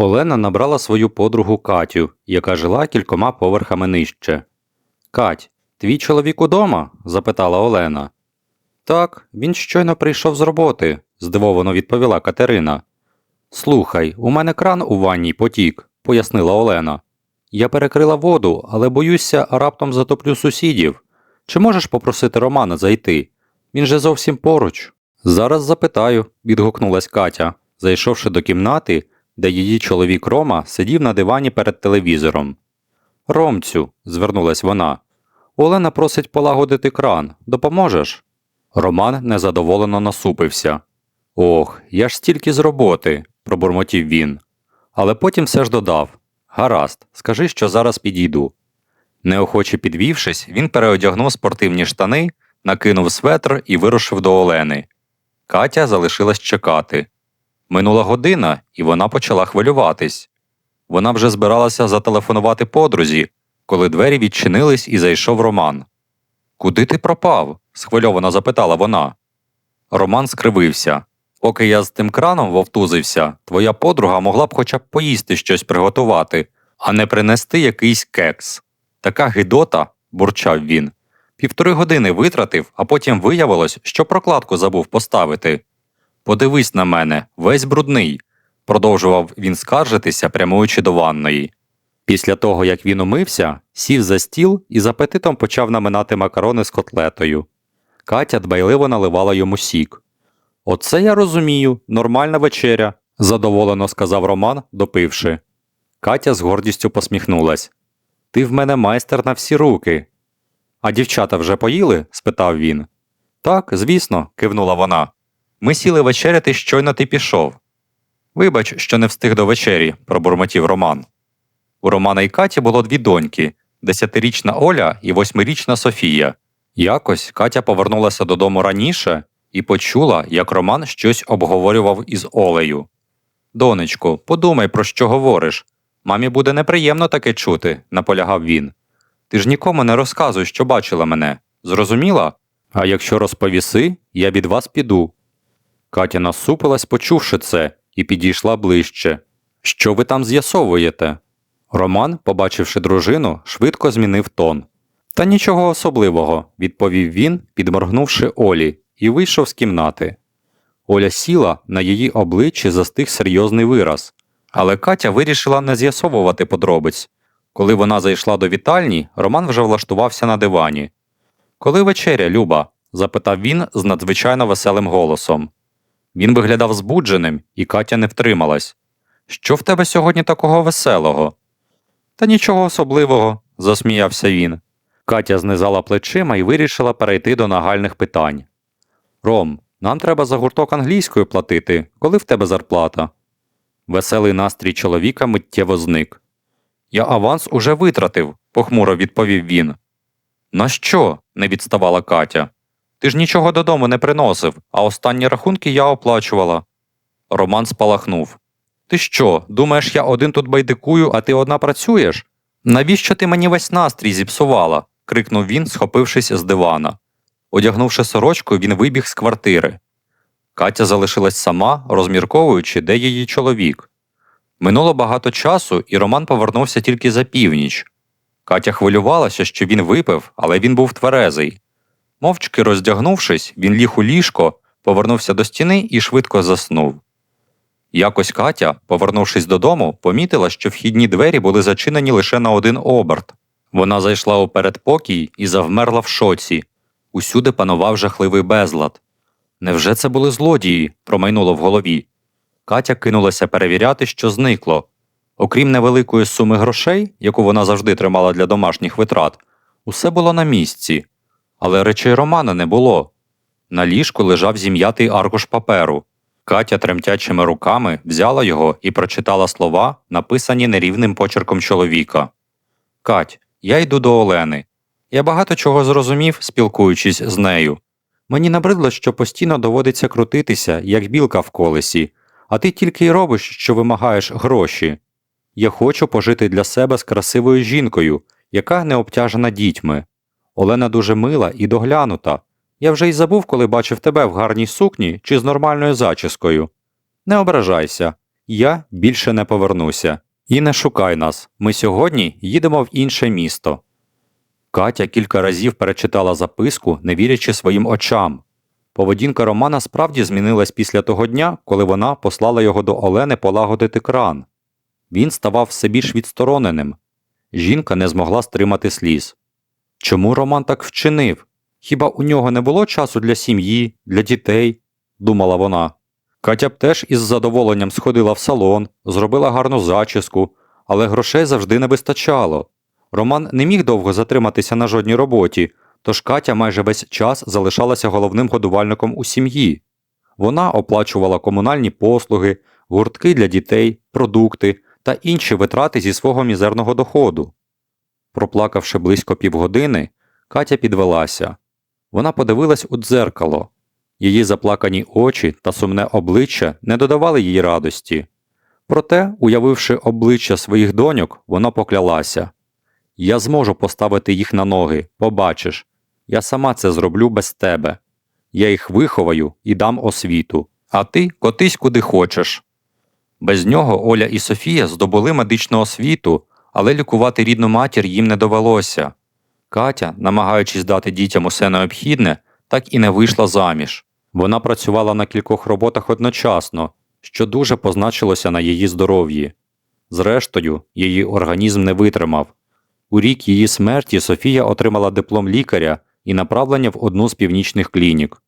Олена набрала свою подругу Катю, яка жила кількома поверхами нижче. Кать, твій чоловік удома? запитала Олена. Так, він щойно прийшов з роботи, здивовано відповіла Катерина. Слухай, у мене кран у ванній потік, пояснила Олена. Я перекрила воду, але боюся, раптом затоплю сусідів. Чи можеш попросити Романа зайти? Він же зовсім поруч. Зараз запитаю, відгукнулась Катя, зайшовши до кімнати, де її чоловік Рома сидів на дивані перед телевізором. Ромцю, звернулась вона. Олена просить полагодити кран. Допоможеш? Роман незадоволено насупився. Ох, я ж стільки з роботи, пробурмотів він. Але потім все ж додав Гаразд, скажи, що зараз підійду. Неохоче підвівшись, він переодягнув спортивні штани, накинув светр і вирушив до Олени. Катя залишилась чекати. Минула година, і вона почала хвилюватись. Вона вже збиралася зателефонувати подрузі, коли двері відчинились і зайшов Роман. Куди ти пропав? схвильовано запитала вона. Роман скривився. Поки я з тим краном вовтузився, твоя подруга могла б хоча б поїсти щось приготувати, а не принести якийсь кекс. Така гидота, бурчав він. Півтори години витратив, а потім виявилось, що прокладку забув поставити. Подивись на мене, весь брудний, продовжував він скаржитися, прямуючи до ванної. Після того, як він умився, сів за стіл і з апетитом почав наминати макарони з котлетою. Катя дбайливо наливала йому сік. Оце я розумію, нормальна вечеря, задоволено сказав Роман, допивши. Катя з гордістю посміхнулась. Ти в мене майстер на всі руки. А дівчата вже поїли? спитав він. Так, звісно, кивнула вона. Ми сіли вечеряти, щойно ти пішов. Вибач, що не встиг до вечері, пробурмотів Роман. У Романа і Каті було дві доньки десятирічна Оля і восьмирічна Софія. Якось Катя повернулася додому раніше і почула, як Роман щось обговорював із Олею. Донечко, подумай, про що говориш. Мамі буде неприємно таке чути, наполягав він. Ти ж нікому не розказуй, що бачила мене. Зрозуміла? А якщо розповіси, я від вас піду. Катя насупилась, почувши це, і підійшла ближче. Що ви там з'ясовуєте? Роман, побачивши дружину, швидко змінив тон. Та нічого особливого, відповів він, підморгнувши Олі, і вийшов з кімнати. Оля сіла, на її обличчі застиг серйозний вираз, але Катя вирішила не з'ясовувати подробиць. Коли вона зайшла до вітальні, Роман вже влаштувався на дивані. Коли вечеря, Люба? запитав він з надзвичайно веселим голосом. Він виглядав збудженим, і Катя не втрималась. Що в тебе сьогодні такого веселого? Та нічого особливого, засміявся він. Катя знизала плечима і вирішила перейти до нагальних питань. Ром, нам треба за гурток англійською платити, коли в тебе зарплата? Веселий настрій чоловіка миттєво зник. Я аванс уже витратив, похмуро відповів він. На що? не відставала Катя. Ти ж нічого додому не приносив, а останні рахунки я оплачувала. Роман спалахнув. Ти що, думаєш, я один тут байдикую, а ти одна працюєш? Навіщо ти мені весь настрій зіпсувала? крикнув він, схопившись з дивана. Одягнувши сорочку, він вибіг з квартири. Катя залишилась сама, розмірковуючи, де її чоловік. Минуло багато часу, і Роман повернувся тільки за північ. Катя хвилювалася, що він випив, але він був тверезий. Мовчки роздягнувшись, він ліг у ліжко, повернувся до стіни і швидко заснув. Якось Катя, повернувшись додому, помітила, що вхідні двері були зачинені лише на один оберт. Вона зайшла у передпокій і завмерла в шоці. Усюди панував жахливий безлад. Невже це були злодії? промайнуло в голові. Катя кинулася перевіряти, що зникло. Окрім невеликої суми грошей, яку вона завжди тримала для домашніх витрат, усе було на місці. Але речей Романа не було. На ліжку лежав зім'ятий аркуш паперу. Катя тремтячими руками взяла його і прочитала слова, написані нерівним почерком чоловіка. Кать, я йду до Олени. Я багато чого зрозумів, спілкуючись з нею. Мені набридло, що постійно доводиться крутитися, як білка в колесі, а ти тільки й робиш, що вимагаєш гроші. Я хочу пожити для себе з красивою жінкою, яка не обтяжена дітьми. Олена дуже мила і доглянута. Я вже й забув, коли бачив тебе в гарній сукні чи з нормальною зачіскою. Не ображайся, я більше не повернуся. І не шукай нас. Ми сьогодні їдемо в інше місто. Катя кілька разів перечитала записку, не вірячи своїм очам. Поведінка Романа справді змінилась після того дня, коли вона послала його до Олени полагодити кран. Він ставав все більш відстороненим. Жінка не змогла стримати сліз. Чому Роман так вчинив? Хіба у нього не було часу для сім'ї, для дітей? думала вона. Катя б теж із задоволенням сходила в салон, зробила гарну зачіску, але грошей завжди не вистачало. Роман не міг довго затриматися на жодній роботі, тож Катя майже весь час залишалася головним годувальником у сім'ї. Вона оплачувала комунальні послуги, гуртки для дітей, продукти та інші витрати зі свого мізерного доходу. Проплакавши близько півгодини, Катя підвелася. Вона подивилась у дзеркало. Її заплакані очі та сумне обличчя не додавали їй радості. Проте, уявивши обличчя своїх доньок, вона поклялася Я зможу поставити їх на ноги, побачиш. Я сама це зроблю без тебе. Я їх виховаю і дам освіту, а ти котись куди хочеш. Без нього Оля і Софія здобули медичну освіту, але лікувати рідну матір їм не довелося. Катя, намагаючись дати дітям усе необхідне, так і не вийшла заміж. Вона працювала на кількох роботах одночасно, що дуже позначилося на її здоров'ї. Зрештою, її організм не витримав. У рік її смерті Софія отримала диплом лікаря і направлення в одну з північних клінік.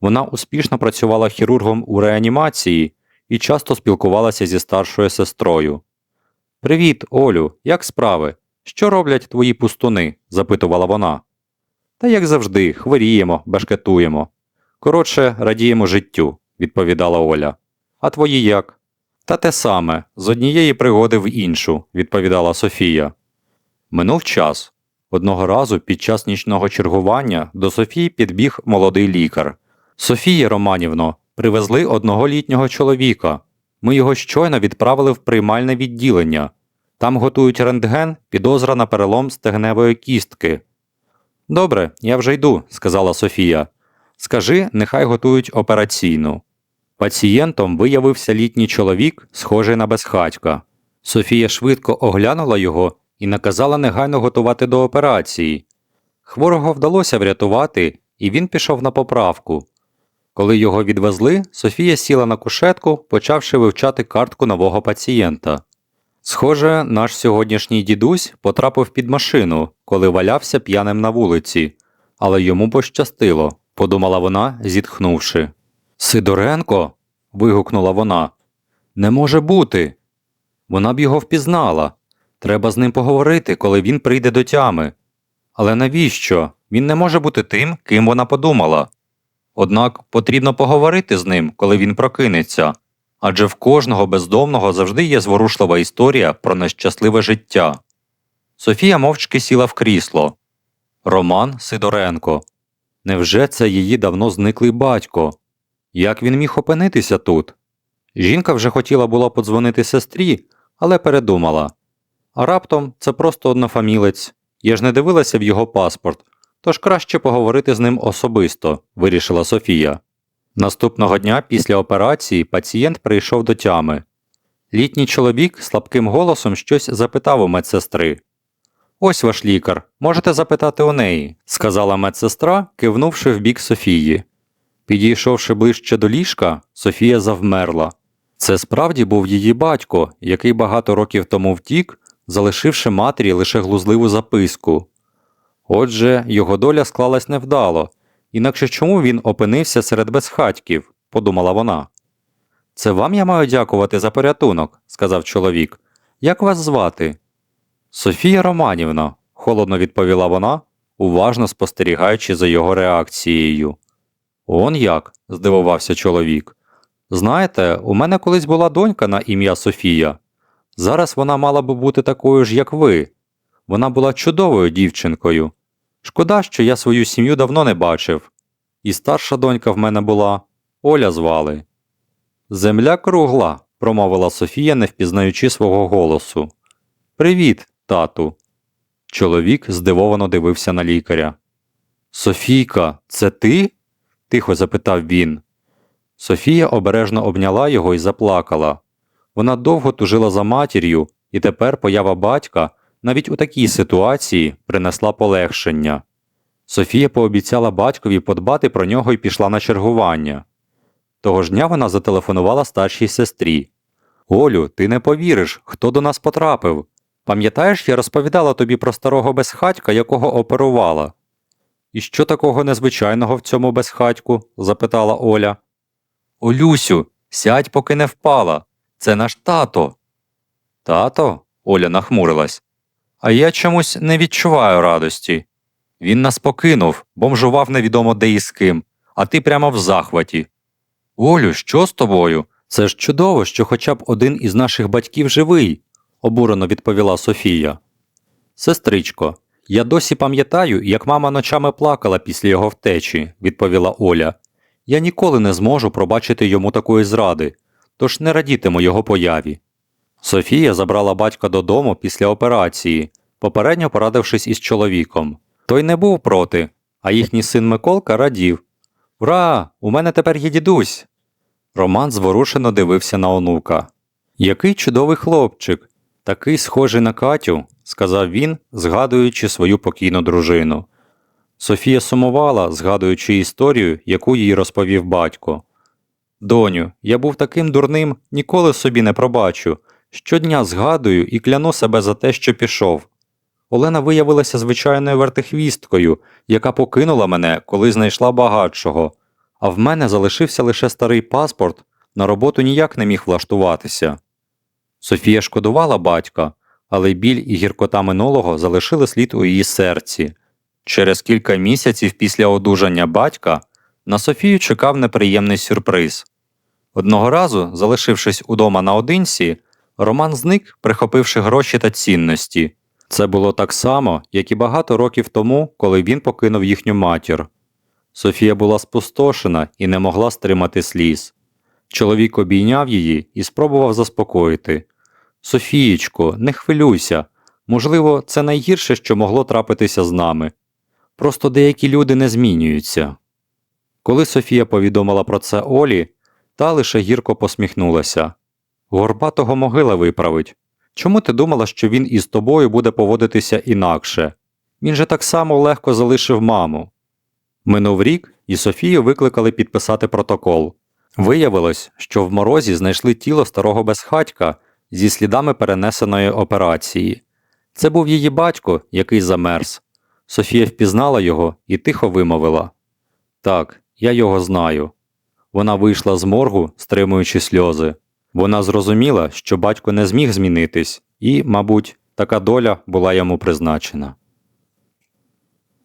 Вона успішно працювала хірургом у реанімації і часто спілкувалася зі старшою сестрою. Привіт, Олю, як справи? Що роблять твої пустуни? запитувала вона. Та як завжди, хворіємо, бешкетуємо. Коротше, радіємо життю, відповідала Оля. А твої як? Та те саме, з однієї пригоди в іншу, відповідала Софія. Минув час. Одного разу під час нічного чергування до Софії підбіг молодий лікар. Софія Романівно, привезли одного літнього чоловіка. Ми його щойно відправили в приймальне відділення. Там готують рентген, підозра на перелом стегневої кістки. Добре, я вже йду, сказала Софія. Скажи, нехай готують операційну. Пацієнтом виявився літній чоловік, схожий на безхатька. Софія швидко оглянула його і наказала негайно готувати до операції. Хворого вдалося врятувати, і він пішов на поправку. Коли його відвезли, Софія сіла на кушетку, почавши вивчати картку нового пацієнта. Схоже, наш сьогоднішній дідусь потрапив під машину, коли валявся п'яним на вулиці, але йому пощастило, подумала вона, зітхнувши. Сидоренко. вигукнула вона. Не може бути. Вона б його впізнала. Треба з ним поговорити, коли він прийде до тями. Але навіщо? Він не може бути тим, ким вона подумала. Однак потрібно поговорити з ним, коли він прокинеться, адже в кожного бездомного завжди є зворушлива історія про нещасливе життя. Софія мовчки сіла в крісло. Роман Сидоренко. Невже це її давно зниклий батько? Як він міг опинитися тут? Жінка вже хотіла була подзвонити сестрі, але передумала. А раптом це просто однофамілець. Я ж не дивилася в його паспорт, тож краще поговорити з ним особисто, вирішила Софія. Наступного дня після операції пацієнт прийшов до тями. Літній чоловік слабким голосом щось запитав у медсестри. Ось ваш лікар, можете запитати у неї, сказала медсестра, кивнувши в бік Софії. Підійшовши ближче до ліжка, Софія завмерла. Це справді був її батько, який багато років тому втік, залишивши матері лише глузливу записку. Отже, його доля склалась невдало, інакше чому він опинився серед безхатьків, подумала вона. Це вам я маю дякувати за порятунок, сказав чоловік. Як вас звати? Софія Романівна, холодно відповіла вона, уважно спостерігаючи за його реакцією. Он як? здивувався чоловік. Знаєте, у мене колись була донька на ім'я Софія. Зараз вона мала би бути такою ж, як ви. Вона була чудовою дівчинкою. Шкода, що я свою сім'ю давно не бачив. І старша донька в мене була Оля звали. Земля кругла, промовила Софія, не впізнаючи свого голосу. Привіт, тату. Чоловік здивовано дивився на лікаря. Софійка, це ти? тихо запитав він. Софія обережно обняла його і заплакала. Вона довго тужила за матір'ю, і тепер поява батька навіть у такій ситуації принесла полегшення. Софія пообіцяла батькові подбати про нього і пішла на чергування. Того ж дня вона зателефонувала старшій сестрі. Олю, ти не повіриш, хто до нас потрапив. Пам'ятаєш, я розповідала тобі про старого безхатька, якого оперувала. І що такого незвичайного в цьому безхатьку? запитала Оля. Олюсю, сядь, поки не впала. Це наш тато. Тато? Оля нахмурилась. А я чомусь не відчуваю радості. Він нас покинув, бомжував невідомо де і з ким, а ти прямо в захваті. Олю, що з тобою? Це ж чудово, що хоча б один із наших батьків живий, обурено відповіла Софія. Сестричко, я досі пам'ятаю, як мама ночами плакала після його втечі, відповіла Оля. Я ніколи не зможу пробачити йому такої зради, тож не радітиму його появі. Софія забрала батька додому після операції, попередньо порадившись із чоловіком. Той не був проти, а їхній син Миколка радів. Ура! У мене тепер є дідусь. Роман зворушено дивився на онука. Який чудовий хлопчик, такий схожий на Катю, сказав він, згадуючи свою покійну дружину. Софія сумувала, згадуючи історію, яку їй розповів батько. Доню, я був таким дурним, ніколи собі не пробачу. Щодня згадую і кляну себе за те, що пішов. Олена виявилася звичайною вертихвісткою, яка покинула мене, коли знайшла багатшого, а в мене залишився лише старий паспорт, на роботу ніяк не міг влаштуватися. Софія шкодувала батька, але біль і гіркота минулого залишили слід у її серці. Через кілька місяців після одужання батька на Софію чекав неприємний сюрприз. Одного разу, залишившись удома наодинці, Роман зник, прихопивши гроші та цінності. Це було так само, як і багато років тому, коли він покинув їхню матір. Софія була спустошена і не могла стримати сліз. Чоловік обійняв її і спробував заспокоїти. Софієчко, не хвилюйся. Можливо, це найгірше, що могло трапитися з нами. Просто деякі люди не змінюються. Коли Софія повідомила про це Олі, та лише гірко посміхнулася. Горбатого могила виправить. Чому ти думала, що він із тобою буде поводитися інакше? Він же так само легко залишив маму. Минув рік, і Софію викликали підписати протокол. Виявилось, що в морозі знайшли тіло старого безхатька зі слідами перенесеної операції. Це був її батько, який замерз. Софія впізнала його і тихо вимовила Так, я його знаю. Вона вийшла з моргу, стримуючи сльози. Вона зрозуміла, що батько не зміг змінитись, і, мабуть, така доля була йому призначена.